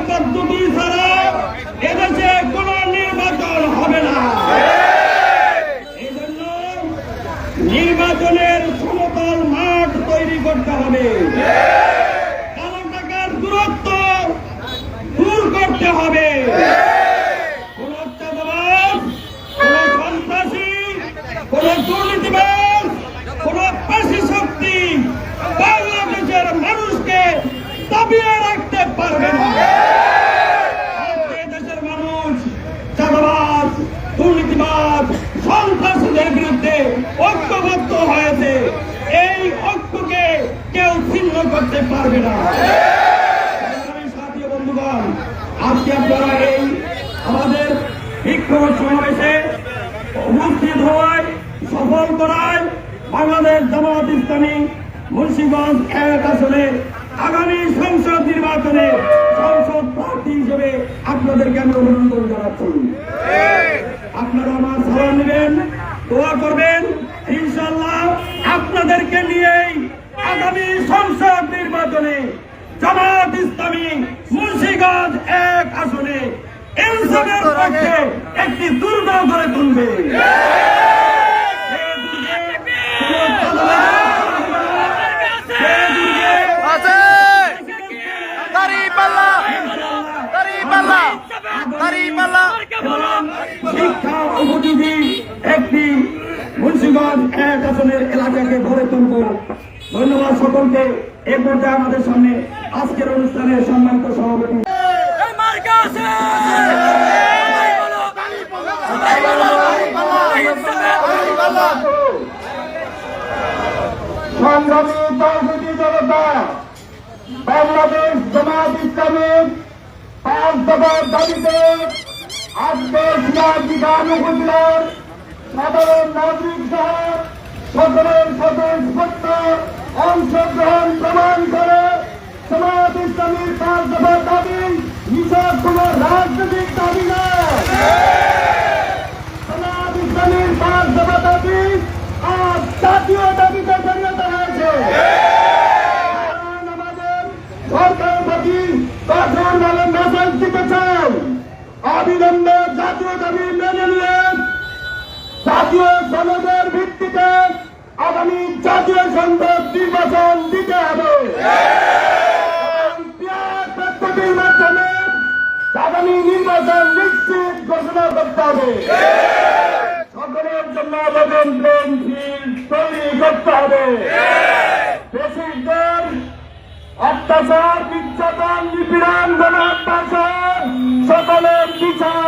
হাক্কার ছাড়া এদেশে কোন নির্বাচন হবে না। নির্বাচনের সমতল মাঠ তৈরি করতে হবে। কালো টাকার দূরত্ব দূর করতে হবে। কোন চাঁদাবাজ, কোন সন্ত্রাসী, কোন দুর্নীতিবাজ, কোন পেশি শক্তি বাংলাদেশের মানুষকে দাবিয়ে দুর্নীতিবাজ সন্ত্রাসীদের বিরুদ্ধে ঐক্যবদ্ধ হয়েছে। এই ঐক্যকে কেউ ছিন্ন করতে পারবে না। আজকে আপনারা এই আমাদের বিক্ষোভ সমাবেশে উপস্থিত হওয়ায়, সফল করায় বাংলাদেশ জামাত ইসলামী মুন্সিগঞ্জ এক আসনে আগামী সংসদ নির্বাচনে সংসদ প্রার্থী হিসেবে আপনাদেরকে আমি অভিনন্দন জানাচ্ছি। নেবেন দোয়া করবেন। ইনশাল্লাহ আপনাদেরকে নিয়েই আগামী সংসদ নির্বাচনে জামাত ইসলামী মুন্সিগঞ্জ এক আসনে ইনসাফের পক্ষে একটি দুর্গ গড়ে তুলবে। শিক্ষা উপযোগী একটি মুন্সিগঞ্জ এক আসনের এলাকাকে গড়ে তুলব ধন্যবাদ সকলকে। এ পর্যায়ে আমাদের সামনে আজকের অনুষ্ঠানে সম্মানিত সভাপতি। সংগ্রামী দলগুলি জনতা বাংলাদেশ জামাত ইসলামের পাঁচ দফার দাবিতে আজকে সিরাজিগান উপজেলার সাধারণ নাগরিক সহ সকলের স্বতঃস্ফূর্ত অংশগ্রহণ প্রমাণ করে জামাত ইসলামীর পাঁচ দফার দাবি নিছক কোন রাজনৈতিক দাবি নয় জামাত ইসলামীর পাঁচ দফা দাবি, আজ জাতীয় দাবিতে পরিণত হয়েছে। আমাদের সরকার প্রতি কঠোর ভাবে মেসেজ দিতে চাই। অবিলম্বে জাতীয় দাবি আগামী জাতীয় সংসদ নির্বাচন দিতে হবে। মাধ্যমে আগামী নির্বাচন নিশ্চিত ঘোষণা করতে হবে। সকলের জন্য আবেদন তৈরি করতে হবে। বেশিরভাগ অত্যাচার নির্যাতন নিপীড়ন গণহত্যাচার সকলের বিচার